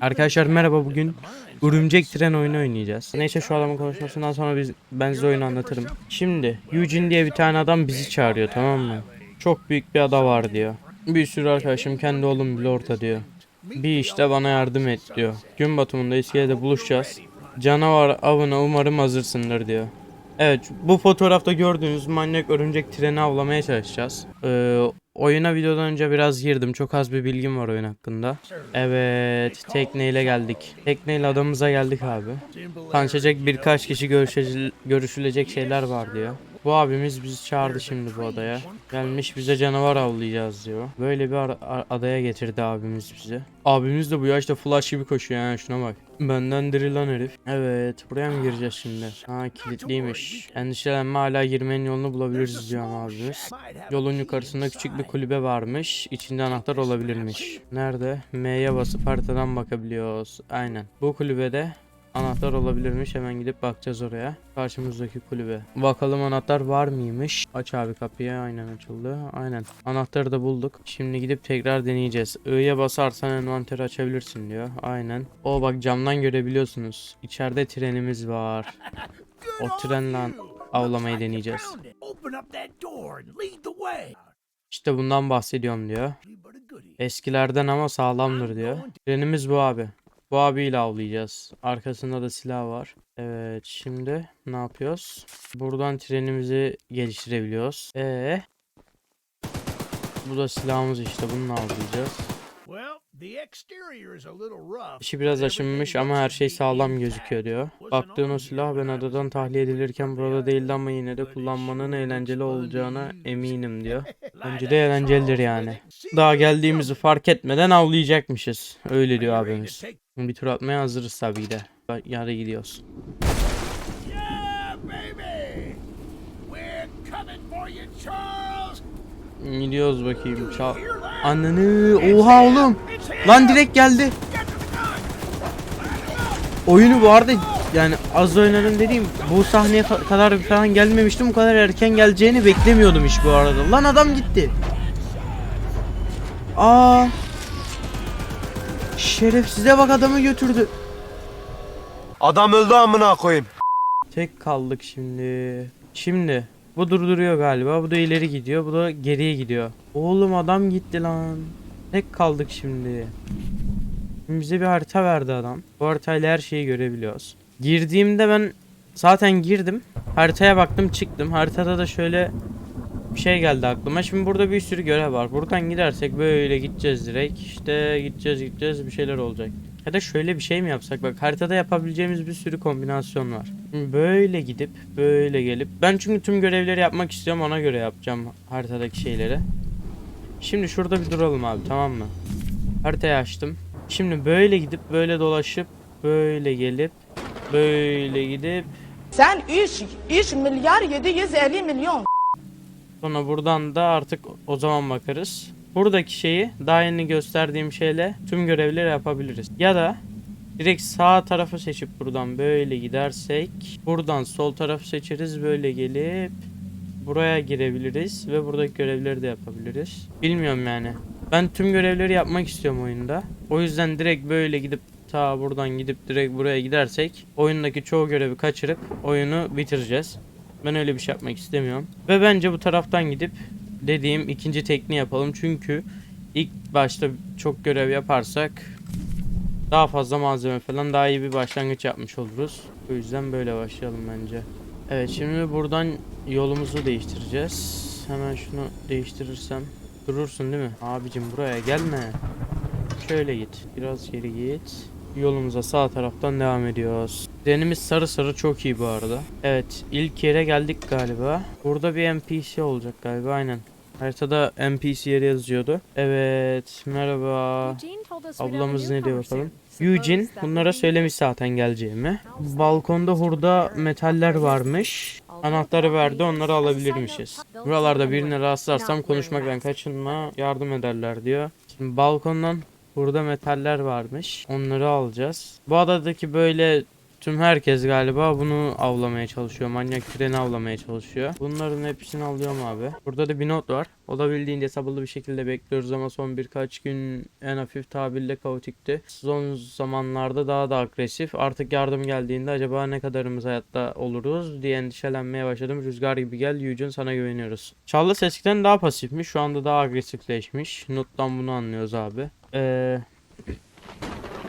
Arkadaşlar merhaba bugün Örümcek Tren oyunu oynayacağız. Neyse şu adamın konuşmasından sonra biz, ben size oyunu anlatırım. Şimdi Eugene diye bir tane adam bizi çağırıyor tamam mı? Çok büyük bir ada var diyor. Bir sürü arkadaşım kendi oğlum bile orada diyor. Bir işte bana yardım et diyor. Gün batımında iskelede buluşacağız. Canavar avına umarım hazırsındır diyor. Evet bu fotoğrafta gördüğünüz manyak örümcek treni avlamaya çalışacağız. Ee, oyuna videodan önce biraz girdim. Çok az bir bilgim var oyun hakkında. Evet tekneyle geldik. Tekneyle adamıza geldik abi. Tanışacak birkaç kişi görüşe- görüşülecek şeyler var diyor. Bu abimiz bizi çağırdı şimdi bu adaya. Gelmiş bize canavar avlayacağız diyor. Böyle bir adaya getirdi abimiz bizi. Abimiz de bu yaşta flash gibi koşuyor yani şuna bak. Benden diri lan herif. Evet buraya mı gireceğiz şimdi? Ha kilitliymiş. Endişelenme hala girmenin yolunu bulabiliriz diyor abimiz. Yolun yukarısında küçük bir kulübe varmış. İçinde anahtar olabilirmiş. Nerede? M'ye basıp haritadan bakabiliyoruz. Aynen. Bu kulübede anahtar olabilirmiş. Hemen gidip bakacağız oraya. Karşımızdaki kulübe. Bakalım anahtar var mıymış? Aç abi kapıyı. Aynen açıldı. Aynen. Anahtarı da bulduk. Şimdi gidip tekrar deneyeceğiz. I'ya basarsan envanteri açabilirsin diyor. Aynen. O bak camdan görebiliyorsunuz. İçeride trenimiz var. O trenle avlamayı deneyeceğiz. İşte bundan bahsediyorum diyor. Eskilerden ama sağlamdır diyor. Trenimiz bu abi. Bu abiyle avlayacağız. Arkasında da silah var. Evet şimdi ne yapıyoruz? Buradan trenimizi geliştirebiliyoruz. Ee, bu da silahımız işte bununla avlayacağız. Well, the exterior is a little rough. İçi biraz aşınmış ama her şey sağlam gözüküyor diyor. Baktığın o silah ben adadan tahliye edilirken burada değildi ama yine de kullanmanın eğlenceli olacağına eminim diyor. Bence de eğlencelidir yani. Daha geldiğimizi fark etmeden avlayacakmışız. Öyle diyor abimiz. Bir tur atmaya hazırız tabii de. Yarı gidiyoruz. Gidiyoruz bakayım. Çal. Ananı. Oha oğlum. Lan direkt geldi. Oyunu bu arada yani az oynadım dediğim bu sahneye kadar falan gelmemiştim. Bu kadar erken geleceğini beklemiyordum hiç bu arada. Lan adam gitti. Aa. Şerefsize bak adamı götürdü. Adam öldü amına koyayım. Tek kaldık şimdi. Şimdi bu durduruyor galiba. Bu da ileri gidiyor. Bu da geriye gidiyor. Oğlum adam gitti lan. Tek kaldık şimdi. Bize bir harita verdi adam. Bu haritayla her şeyi görebiliyoruz. Girdiğimde ben zaten girdim. Haritaya baktım çıktım. Haritada da şöyle bir şey geldi aklıma. Şimdi burada bir sürü görev var. Buradan gidersek böyle gideceğiz direkt. İşte gideceğiz gideceğiz bir şeyler olacak. Ya da şöyle bir şey mi yapsak? Bak haritada yapabileceğimiz bir sürü kombinasyon var. Böyle gidip böyle gelip. Ben çünkü tüm görevleri yapmak istiyorum ona göre yapacağım haritadaki şeyleri. Şimdi şurada bir duralım abi tamam mı? Haritayı açtım. Şimdi böyle gidip böyle dolaşıp böyle gelip böyle gidip Sen 3 3 milyar 750 milyon Sonra buradan da artık o zaman bakarız. Buradaki şeyi daha yeni gösterdiğim şeyle tüm görevleri yapabiliriz. Ya da direkt sağ tarafı seçip buradan böyle gidersek buradan sol tarafı seçeriz böyle gelip buraya girebiliriz ve buradaki görevleri de yapabiliriz. Bilmiyorum yani. Ben tüm görevleri yapmak istiyorum oyunda. O yüzden direkt böyle gidip ta buradan gidip direkt buraya gidersek oyundaki çoğu görevi kaçırıp oyunu bitireceğiz. Ben öyle bir şey yapmak istemiyorum. Ve bence bu taraftan gidip dediğim ikinci tekniği yapalım. Çünkü ilk başta çok görev yaparsak daha fazla malzeme falan daha iyi bir başlangıç yapmış oluruz. O yüzden böyle başlayalım bence. Evet şimdi buradan yolumuzu değiştireceğiz. Hemen şunu değiştirirsem durursun değil mi? Abicim buraya gelme. Şöyle git. Biraz geri git. Yolumuza sağ taraftan devam ediyoruz. Denimiz sarı sarı çok iyi bu arada. Evet ilk yere geldik galiba. Burada bir NPC olacak galiba aynen. Haritada NPC yeri yazıyordu. Evet merhaba. Ablamız ne diyor bakalım? Eugene bunlara söylemiş zaten geleceğimi. Balkonda hurda metaller varmış. Anahtarı verdi onları alabilirmişiz. Buralarda birine rastlarsam konuşmaktan kaçınma yardım ederler diyor. Şimdi balkondan hurda metaller varmış. Onları alacağız. Bu adadaki böyle Tüm herkes galiba bunu avlamaya çalışıyor. Manyak treni avlamaya çalışıyor. Bunların hepsini alıyorum abi. Burada da bir not var. Olabildiğince sabırlı bir şekilde bekliyoruz ama son birkaç gün en hafif tabirle kaotikti. Son zamanlarda daha da agresif. Artık yardım geldiğinde acaba ne kadarımız hayatta oluruz diye endişelenmeye başladım. Rüzgar gibi gel Eugene sana güveniyoruz. Charles eskiden daha pasifmiş. Şu anda daha agresifleşmiş. Nottan bunu anlıyoruz abi. Eee...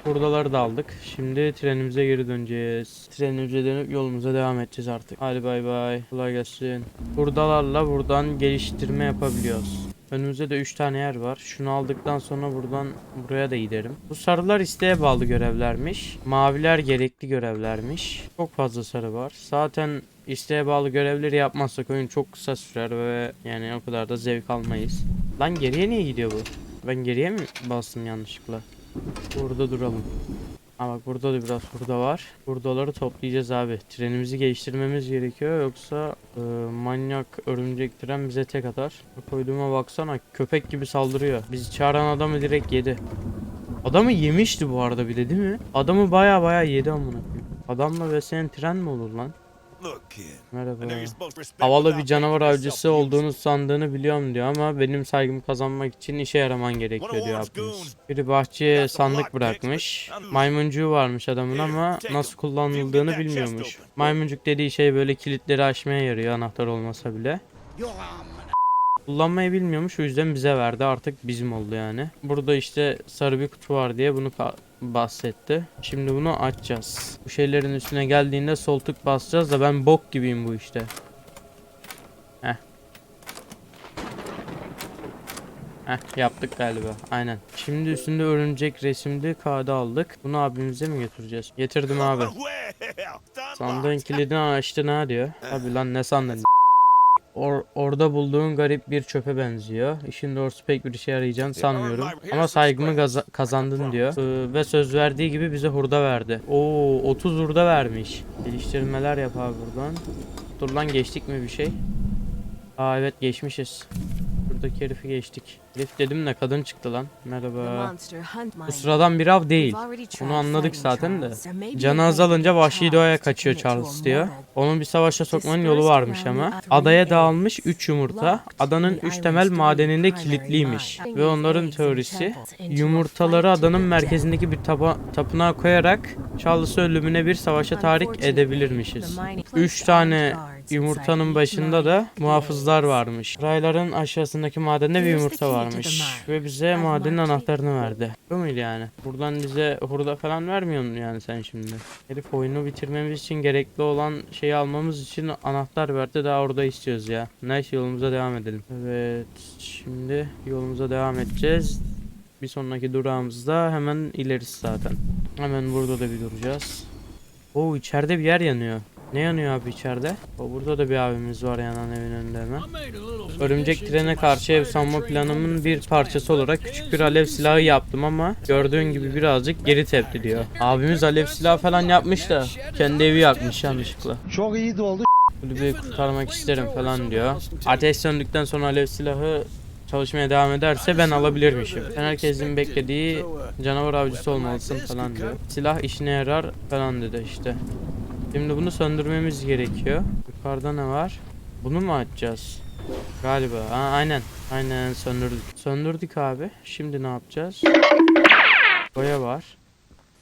Buradaları da aldık. Şimdi trenimize geri döneceğiz. Trenimize dönüp yolumuza devam edeceğiz artık. Hadi bay bay. Kolay gelsin. Buradalarla buradan geliştirme yapabiliyoruz. Önümüzde de 3 tane yer var. Şunu aldıktan sonra buradan buraya da giderim. Bu sarılar isteğe bağlı görevlermiş. Maviler gerekli görevlermiş. Çok fazla sarı var. Zaten isteğe bağlı görevleri yapmazsak oyun çok kısa sürer ve yani o kadar da zevk almayız. Lan geriye niye gidiyor bu? Ben geriye mi bastım yanlışlıkla? Burada duralım. Ha bak burada da biraz burada var. Buradaları toplayacağız abi. Trenimizi geliştirmemiz gerekiyor yoksa e, manyak örümcek tren bize tek atar. Koyduğuma baksana köpek gibi saldırıyor. Bizi çağıran adamı direkt yedi. Adamı yemişti bu arada bir de değil mi? Adamı baya baya yedi amına koyayım. Adamla beslenen tren mi olur lan? Merhaba. Havalı bir canavar avcısı olduğunu sandığını biliyorum diyor ama benim saygımı kazanmak için işe yaraman gerekiyor diyor abimiz. Biri bahçeye sandık bırakmış. Maymuncuğu varmış adamın ama nasıl kullanıldığını bilmiyormuş. Maymuncuk dediği şey böyle kilitleri açmaya yarıyor anahtar olmasa bile. Kullanmayı bilmiyormuş o yüzden bize verdi artık bizim oldu yani. Burada işte sarı bir kutu var diye bunu bahsetti. Şimdi bunu açacağız. Bu şeylerin üstüne geldiğinde sol tık basacağız da ben bok gibiyim bu işte. Heh. Heh yaptık galiba. Aynen. Şimdi üstünde örümcek resimli kağıdı aldık. Bunu abimize mi götüreceğiz? Getirdim abi. Sandığın kilidini açtın ha diyor. Abi lan ne sandın? Or- orada bulduğun garip bir çöpe benziyor. İşin doğrusu pek bir işe yarayacağını sanmıyorum. Ama saygımı kazandın diyor. Ee, ve söz verdiği gibi bize hurda verdi. Oo 30 hurda vermiş. Geliştirmeler yap abi buradan. Dur lan geçtik mi bir şey? Aa evet geçmişiz. Buradaki herifi geçtik. Herif dedim de kadın çıktı lan. Merhaba. Bu sıradan bir av değil. Bunu anladık zaten de. Canı azalınca vahşi doğaya kaçıyor Charles diyor. Onun bir savaşa sokmanın yolu varmış ama. Adaya dağılmış 3 yumurta adanın 3 temel madeninde kilitliymiş. Ve onların teorisi yumurtaları adanın merkezindeki bir tapa- tapınağa koyarak Charles'ı ölümüne bir savaşa tahrik edebilirmişiz. 3 tane yumurtanın başında da muhafızlar varmış. Rayların aşağısındaki madende bir yumurta varmış. Ve bize madenin anahtarını verdi. Bu muydu yani? Buradan bize hurda falan vermiyor musun yani sen şimdi? Herif oyunu bitirmemiz için gerekli olan şeyi almamız için anahtar verdi. Daha orada istiyoruz ya. Neyse yolumuza devam edelim. Evet. Şimdi yolumuza devam edeceğiz. Bir sonraki durağımızda hemen ilerisi zaten. Hemen burada da bir duracağız. Oo içeride bir yer yanıyor. Ne yanıyor abi içeride? O burada da bir abimiz var yanan evin önünde hemen. Örümcek trene karşı ev savunma planımın bir parçası olarak küçük bir alev silahı yaptım ama gördüğün gibi birazcık geri tepti diyor. Abimiz alev silahı falan yapmış da kendi evi yakmış yanlışlıkla. Çok iyi de oldu. Kulübeyi kurtarmak isterim falan diyor. Ateş söndükten sonra alev silahı çalışmaya devam ederse ben alabilirmişim. Sen herkesin beklediği canavar avcısı olmalısın falan diyor. Silah işine yarar falan dedi işte. Şimdi bunu söndürmemiz gerekiyor. Yukarıda ne var? Bunu mu açacağız? Galiba. Ha, aynen. Aynen söndürdük. Söndürdük abi. Şimdi ne yapacağız? Boya var.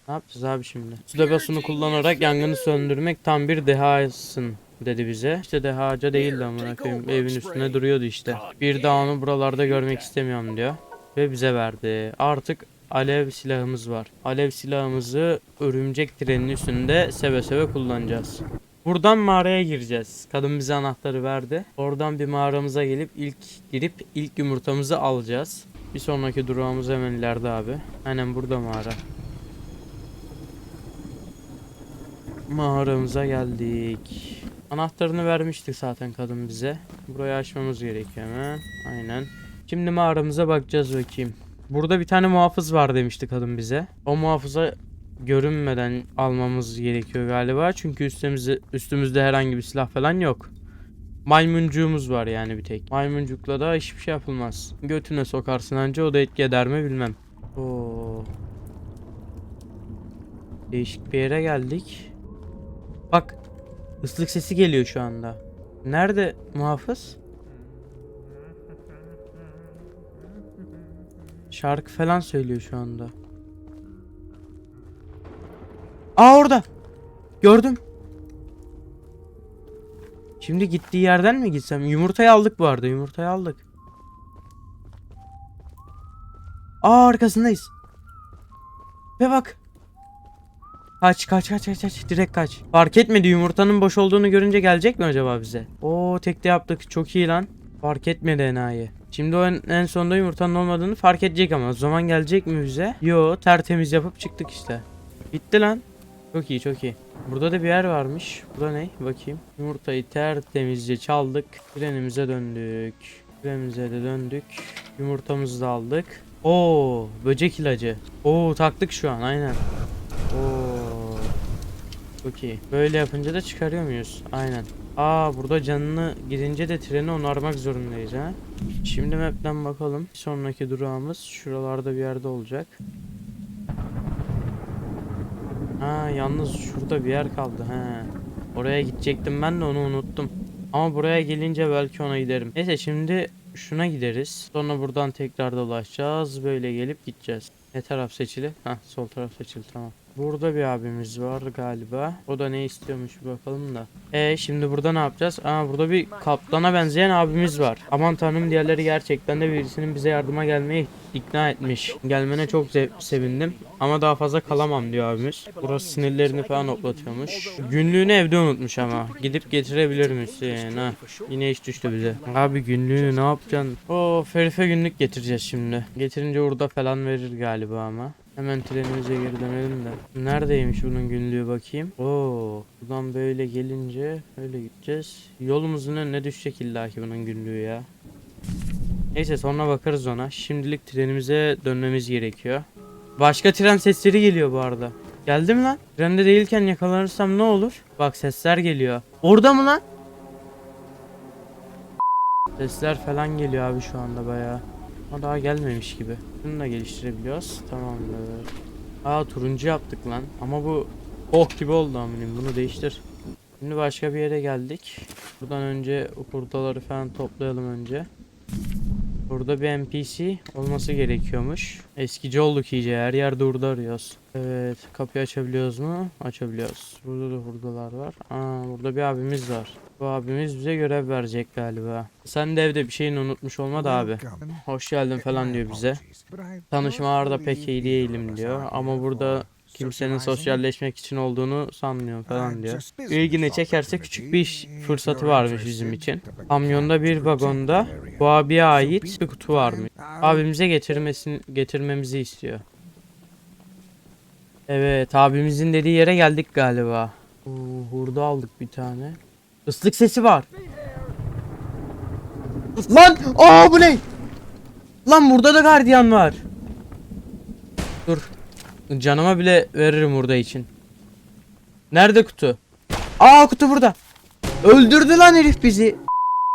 Ne yapacağız abi şimdi? Su deposunu kullanarak yangını söndürmek tam bir dehasın dedi bize. İşte dehaca değildi amına koyayım. Evin üstünde duruyordu işte. Bir daha onu buralarda görmek istemiyorum diyor. Ve bize verdi. Artık alev silahımız var. Alev silahımızı örümcek trenin üstünde seve seve kullanacağız. Buradan mağaraya gireceğiz. Kadın bize anahtarı verdi. Oradan bir mağaramıza gelip ilk girip ilk yumurtamızı alacağız. Bir sonraki durağımız hemen ileride abi. Aynen burada mağara. Mağaramıza geldik. Anahtarını vermiştik zaten kadın bize. Burayı açmamız gerekiyor hemen. Aynen. Şimdi mağaramıza bakacağız bakayım. Burada bir tane muhafız var demişti kadın bize. O muhafıza görünmeden almamız gerekiyor galiba. Çünkü üstümüzde, üstümüzde herhangi bir silah falan yok. Maymuncuğumuz var yani bir tek. Maymuncukla da hiçbir şey yapılmaz. Götüne sokarsın anca o da etki eder mi bilmem. Oo. Değişik bir yere geldik. Bak. ıslık sesi geliyor şu anda. Nerede muhafız? Şarkı falan söylüyor şu anda. Aa orada. Gördüm. Şimdi gittiği yerden mi gitsem? Yumurtayı aldık bu arada. Yumurtayı aldık. Aa arkasındayız. Ve bak. Kaç kaç kaç kaç kaç direkt kaç. Fark etmedi yumurtanın boş olduğunu görünce gelecek mi acaba bize? Oo tekte yaptık çok iyi lan. Fark etmedi enayi. Şimdi o en, en sonunda yumurtanın olmadığını fark edecek ama o zaman gelecek mi bize? Yo tertemiz yapıp çıktık işte. Bitti lan. Çok iyi çok iyi. Burada da bir yer varmış. Burada ne? Bakayım. Yumurtayı tertemizce çaldık. Trenimize döndük. Trenimize de döndük. Yumurtamızı da aldık. Oo, böcek ilacı. Oo, taktık şu an aynen. Oo. Çok iyi. Böyle yapınca da çıkarıyor muyuz? Aynen. Aa burada canını gidince de treni onarmak zorundayız ha. Şimdi map'ten bakalım. Bir sonraki durağımız şuralarda bir yerde olacak. Ha yalnız şurada bir yer kaldı ha. Oraya gidecektim ben de onu unuttum. Ama buraya gelince belki ona giderim. Neyse şimdi şuna gideriz. Sonra buradan tekrar dolaşacağız. Böyle gelip gideceğiz. Ne taraf seçili? Ha sol taraf seçili tamam. Burada bir abimiz var galiba. O da ne istiyormuş bir bakalım da. E şimdi burada ne yapacağız? Aa burada bir kaptana benzeyen abimiz var. Aman tanrım diğerleri gerçekten de birisinin bize yardıma gelmeye ikna etmiş. Gelmene çok sevindim. Ama daha fazla kalamam diyor abimiz. Burası sinirlerini falan hoplatıyormuş. Günlüğünü evde unutmuş ama. Gidip getirebilir misin? Ha. Yine iş düştü bize. Abi günlüğünü ne yapacaksın? O Ferife günlük getireceğiz şimdi. Getirince orada falan verir galiba ama. Hemen trenimize geri dönelim de. Neredeymiş bunun günlüğü bakayım. Oo, buradan böyle gelince öyle gideceğiz. Yolumuzun önüne düşecek illaki bunun günlüğü ya. Neyse sonra bakarız ona. Şimdilik trenimize dönmemiz gerekiyor. Başka tren sesleri geliyor bu arada. Geldi mi lan? Trende değilken yakalanırsam ne olur? Bak sesler geliyor. Orada mı lan? Sesler falan geliyor abi şu anda bayağı. Ama daha gelmemiş gibi. Bunu da geliştirebiliyoruz. Tamamdır. Aa turuncu yaptık lan. Ama bu ok gibi oldu aminim. Bunu değiştir. Şimdi başka bir yere geldik. Buradan önce hurdaları falan toplayalım önce. Burada bir NPC olması gerekiyormuş. Eskici olduk iyice her yerde hurda arıyoruz. Evet kapıyı açabiliyoruz mu? Açabiliyoruz. Burada da hurdalar var. Aa burada bir abimiz var. Bu abimiz bize görev verecek galiba. Sen de evde bir şeyini unutmuş olma da abi. Hoş geldin falan diyor bize. Tanışmalarda pek iyi değilim diyor. Ama burada kimsenin sosyalleşmek için olduğunu sanmıyorum falan diyor. İlgini çekerse küçük bir iş fırsatı varmış bizim için. Kamyonda bir vagonda bu abiye ait bir kutu varmış. Abimize getirmesini getirmemizi istiyor. Evet abimizin dediği yere geldik galiba. Oo, hurda aldık bir tane. Islık sesi var. Lan! Aa bu ne? Lan burada da gardiyan var. Dur. Canıma bile veririm burada için. Nerede kutu? Aa kutu burada. Öldürdü lan herif bizi.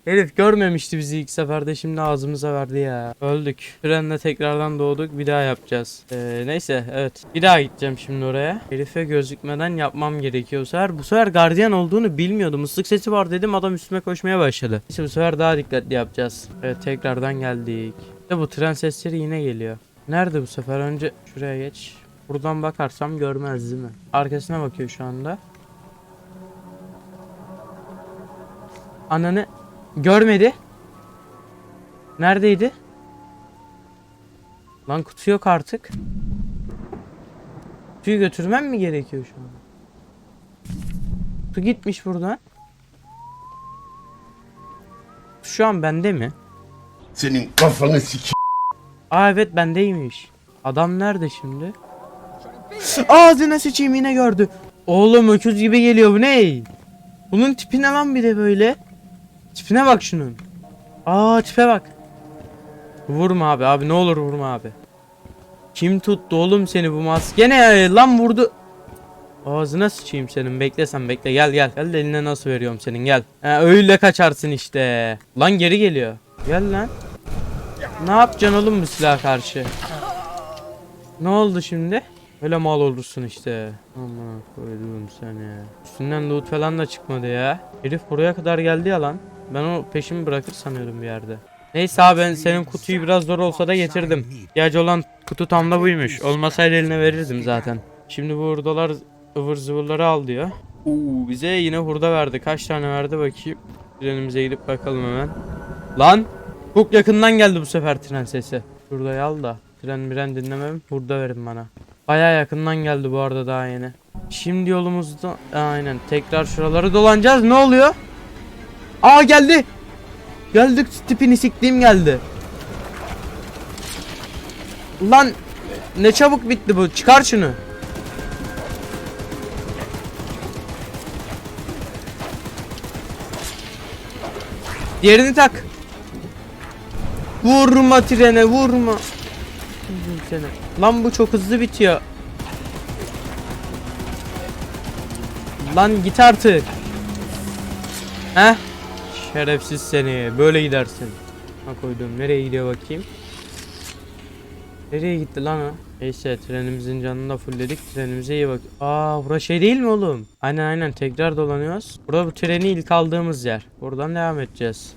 Herif görmemişti bizi ilk seferde şimdi ağzımıza verdi ya. Öldük. Trenle tekrardan doğduk bir daha yapacağız. Ee, neyse evet. Bir daha gideceğim şimdi oraya. Herife gözükmeden yapmam gerekiyor bu sefer. Bu sefer gardiyan olduğunu bilmiyordum. Islık sesi var dedim adam üstüme koşmaya başladı. Neyse bu sefer daha dikkatli yapacağız. Evet tekrardan geldik. İşte bu tren sesleri yine geliyor. Nerede bu sefer? Önce şuraya geç. Buradan bakarsam görmez değil mi? Arkasına bakıyor şu anda. Ananı görmedi. Neredeydi? Lan kutu yok artık. Kutuyu götürmem mi gerekiyor şu an? Kutu gitmiş buradan. Şu an bende mi? Senin kafanı sik. Aa evet bendeymiş. Adam nerede şimdi? Ağzına sıçayım yine gördü. Oğlum öküz gibi geliyor bu ne? Bunun tipi ne lan bir de böyle? Tipine bak şunun. Aa tipe bak. Vurma abi abi ne olur vurma abi. Kim tuttu oğlum seni bu maske ne lan vurdu. Ağzına sıçayım senin bekle sen bekle gel gel. Gel de eline nasıl veriyorum senin gel. Ha, öyle kaçarsın işte. Lan geri geliyor. Gel lan. Ne yapacaksın oğlum bu silaha karşı? Ne oldu şimdi? Öyle mal olursun işte. Aman koydum seni. Üstünden loot falan da çıkmadı ya. Herif buraya kadar geldi ya lan. Ben o peşimi bırakır sanıyordum bir yerde. Neyse abi ben senin kutuyu biraz zor olsa da getirdim. İhtiyacı olan kutu tam da buymuş. Olmasaydı eline verirdim zaten. Şimdi bu hurdalar ıvır zıvırları al diyor. Oo, bize yine hurda verdi. Kaç tane verdi bakayım. Trenimize gidip bakalım hemen. Lan! Çok yakından geldi bu sefer tren sesi. Şurayı al da. Tren miren dinlemem. Hurda verin bana. Baya yakından geldi bu arada daha yeni. Şimdi yolumuzda aynen tekrar şuraları dolanacağız. Ne oluyor? Aa geldi. Geldik tipini siktiğim geldi. Lan ne çabuk bitti bu. Çıkar şunu. Diğerini tak. Vurma trene vurma. Vurayım Seni. Lan bu çok hızlı bitiyor. Lan git artık. Heh. Şerefsiz seni. Böyle gidersin. Ha koydum. Nereye gidiyor bakayım. Nereye gitti lan o? Neyse trenimizin canını da fullledik. Trenimize iyi bak. Aa bura şey değil mi oğlum? Aynen aynen tekrar dolanıyoruz. Burada bu treni ilk aldığımız yer. Buradan devam edeceğiz.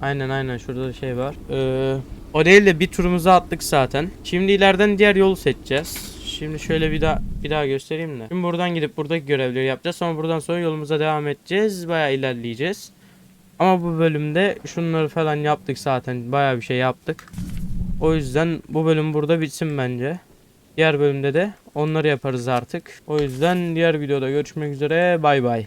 Aynen aynen şurada da şey var. Ee, o değil de bir turumuzu attık zaten. Şimdi ileriden diğer yolu seçeceğiz. Şimdi şöyle bir daha bir daha göstereyim de. Şimdi buradan gidip buradaki görevleri yapacağız. Sonra buradan sonra yolumuza devam edeceğiz. Bayağı ilerleyeceğiz. Ama bu bölümde şunları falan yaptık zaten. Bayağı bir şey yaptık. O yüzden bu bölüm burada bitsin bence. Diğer bölümde de onları yaparız artık. O yüzden diğer videoda görüşmek üzere. Bay bay.